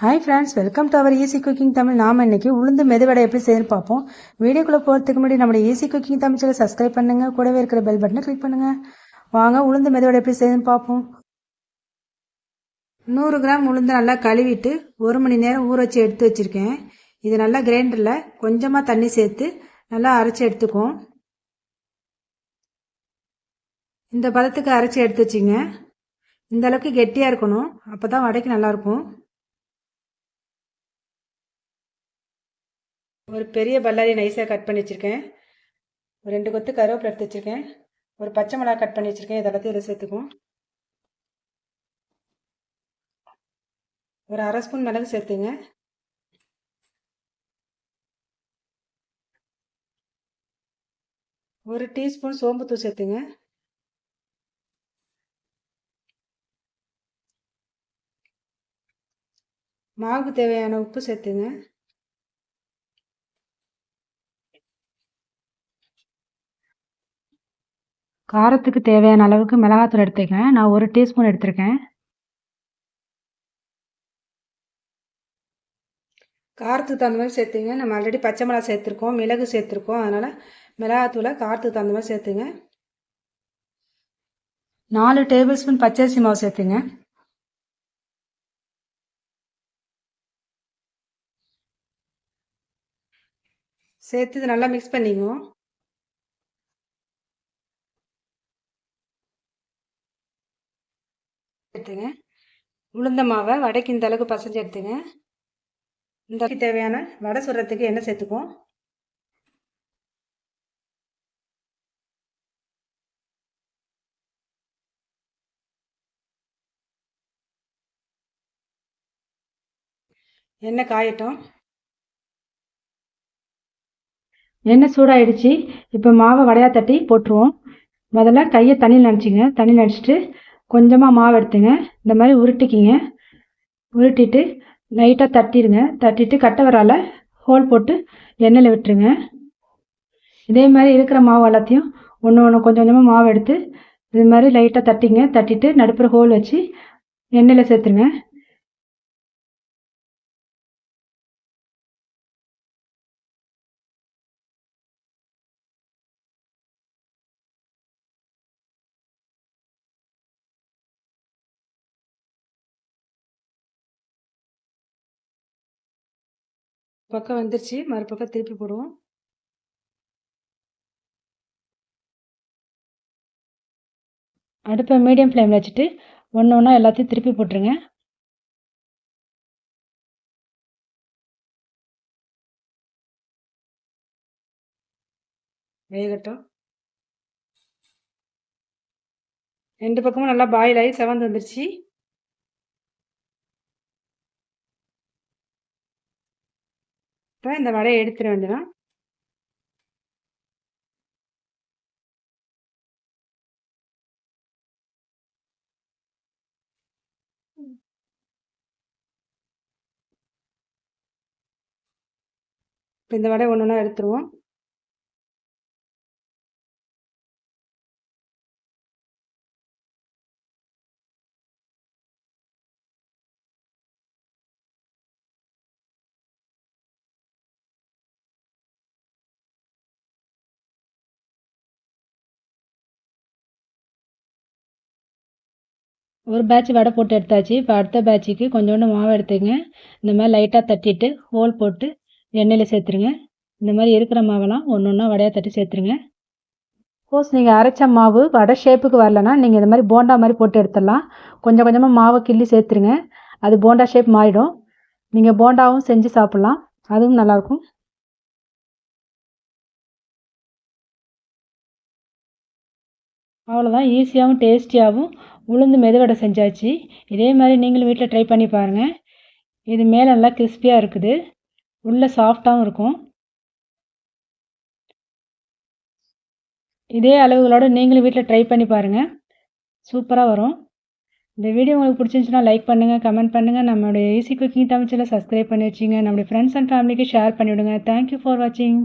Hi friends welcome to our easy cooking Tamil நாம் இன்னைக்கு உளுந்து மெதுவடை எப்படி செய்யணும் பார்ப்போம். வீடியோக்குள்ளே போகிறதுக்கு முன்னாடி நம்ம easy cooking Tamil channel subscribe பண்ணுங்க. கூடவே இருக்கிற பெல் பட்டனை கிளிக் பண்ணுங்க. வாங்க உளுந்து மெதுவடை எப்படி செய்யணும் பார்ப்போம். நூறு கிராம் உளுந்து நல்லா கழுவிட்டு ஒரு மணி நேரம் ஊற வச்சு எடுத்து வச்சுருக்கேன். இது நல்லா கிரைண்டரில் கொஞ்சமாக தண்ணி சேர்த்து நல்லா அரைச்சி எடுத்துக்கும் இந்த பதத்துக்கு அரைச்சி எடுத்து வச்சிங்க. இந்த அளவுக்கு கெட்டியாக இருக்கணும். அப்போ தான் வடைக்கு நல்லாயிருக்கும் ஒரு பெரிய பல்லாரி நைஸாக கட் பண்ணி வச்சுருக்கேன். ஒரு ரெண்டு கொத்து கருவேப்பிலை எடுத்து வச்சுருக்கேன். ஒரு பச்சை மிளகா கட் பண்ணி வச்சுருக்கேன். இதெல்லாத்தையும் இதில் சேர்த்துக்கும் ஒரு அரை ஸ்பூன் மிளகு சேர்த்துங்க. ஒரு டீஸ்பூன் சோம்புத்தூள் சேர்த்துங்க. மாவுக்கு தேவையான உப்பு சேர்த்துங்க. காரத்துக்கு தேவையான அளவுக்கு மிளகாத்தூள் எடுத்துக்கேன். நான் ஒரு டீஸ்பூன் எடுத்திருக்கேன். காரத்துக்கு தகுந்த மாதிரி சேர்த்துங்க. நம்ம ஆல்ரெடி பச்சை மிளகா சேர்த்துருக்கோம். மிளகு சேர்த்துருக்கோம். அதனால் மிளகாத்தூளை காரத்துக்கு தகுந்த மாதிரி சேர்த்துங்க. நாலு டேபிள் ஸ்பூன் பச்சரிசி மாவு சேர்த்துங்க. சேர்த்து இது நல்லா மிக்ஸ் பண்ணிக்குவோம். எடுத்துங்க. உளுந்த மாவை வடைக்கு இந்த அளவுக்கு பசஞ்சு எடுத்துங்க. இந்த தேவையான வடை சுடுறதுக்கு எண்ணெய் சேர்த்துக்குவோம். எண்ணெய் காயட்டும். எண்ணெய் சூடாயிடுச்சு. இப்போ மாவை வடையாக தட்டி போட்டுருவோம். முதல்ல கையை தண்ணியில் நினச்சிங்க. தண்ணி நினச்சிட்டு கொஞ்சமாக மாவு எடுத்துங்க. இந்த மாதிரி உருட்டிக்கிங்க. உருட்டிட்டு லைட்டாக தட்டிடுங்க. தட்டிட்டு கட்டை வரால ஹோல் போட்டு எண்ணெயில் விட்டுருங்க. இதே மாதிரி இருக்கிற மாவு எல்லாத்தையும் ஒன்று ஒன்று கொஞ்சம் கொஞ்சமாக மாவு எடுத்து இது மாதிரி லைட்டாக தட்டிங்க. தட்டிட்டு நடுப்புற ஹோல் வச்சு எண்ணெயில் சேர்த்துருங்க. பக்கம் வந்துருச்சு. மறுபக்கம் திருப்பி போடுவோம். அடுப்பை மீடியம் ஃப்ளேமில் வச்சுட்டு ஒன்று ஒன்றா எல்லாத்தையும் திருப்பி போட்டுருங்க. வேகட்டும். ரெண்டு பக்கமும் நல்லா பாயில் ஆகி செவந்து வந்துருச்சு. இப்போ இந்த வடையை எடுத்துட வேண்டியதான் இப்போ இந்த வடையை ஒன்று ஒன்றா எடுத்துருவோம். ஒரு பேட்ச் வடை போட்டு எடுத்தாச்சு. இப்போ அடுத்த பேட்சுக்கு கொஞ்சோண்டு மாவு எடுத்துங்க. இந்த மாதிரி லைட்டாக தட்டிட்டு ஹோல் போட்டு எண்ணெயில் சேர்த்துருங்க. இந்த மாதிரி இருக்கிற மாவெல்லாம் ஒன்று ஒன்றா வடையாக தட்டி சேர்த்துருங்க. சப்போஸ் நீங்கள் அரைச்ச மாவு வடை ஷேப்புக்கு வரலன்னா நீங்கள் இந்த மாதிரி போண்டா மாதிரி போட்டு எடுத்துடலாம். கொஞ்சம் கொஞ்சமாக மாவை கிள்ளி சேர்த்துருங்க. அது போண்டா ஷேப் மாறிடும். நீங்கள் போண்டாவும் செஞ்சு சாப்பிட்லாம். அதுவும் நல்லாயிருக்கும். அவ்வளோதான் ஈஸியாகவும் டேஸ்டியாகவும் உளுந்து மெதுவடை செஞ்சாச்சு. இதே மாதிரி நீங்களும் வீட்டில் ட்ரை பண்ணி பாருங்கள் இது மேலே நல்லா கிறிஸ்பியாக இருக்குது. உள்ளே சாஃப்டாகவும் இருக்கும். இதே அளவுகளோடு நீங்களும் வீட்டில் ட்ரை பண்ணி பாருங்கள் சூப்பராக வரும். இந்த வீடியோ உங்களுக்கு பிடிச்சிருந்துச்சுன்னா லைக் பண்ணுங்கள் கமெண்ட் பண்ணுங்கள் நம்மளுடைய ஈஸி குக்கிங் தமிழ்ச்சியில் சப்ஸ்கிரைப் பண்ணி வச்சுங்க. நம்மளுடைய ஃப்ரெண்ட்ஸ் அண்ட் ஃபேமிலிக்கு ஷேர் பண்ணிவிடுங்க. தேங்க்யூ ஃபார் வாட்சிங்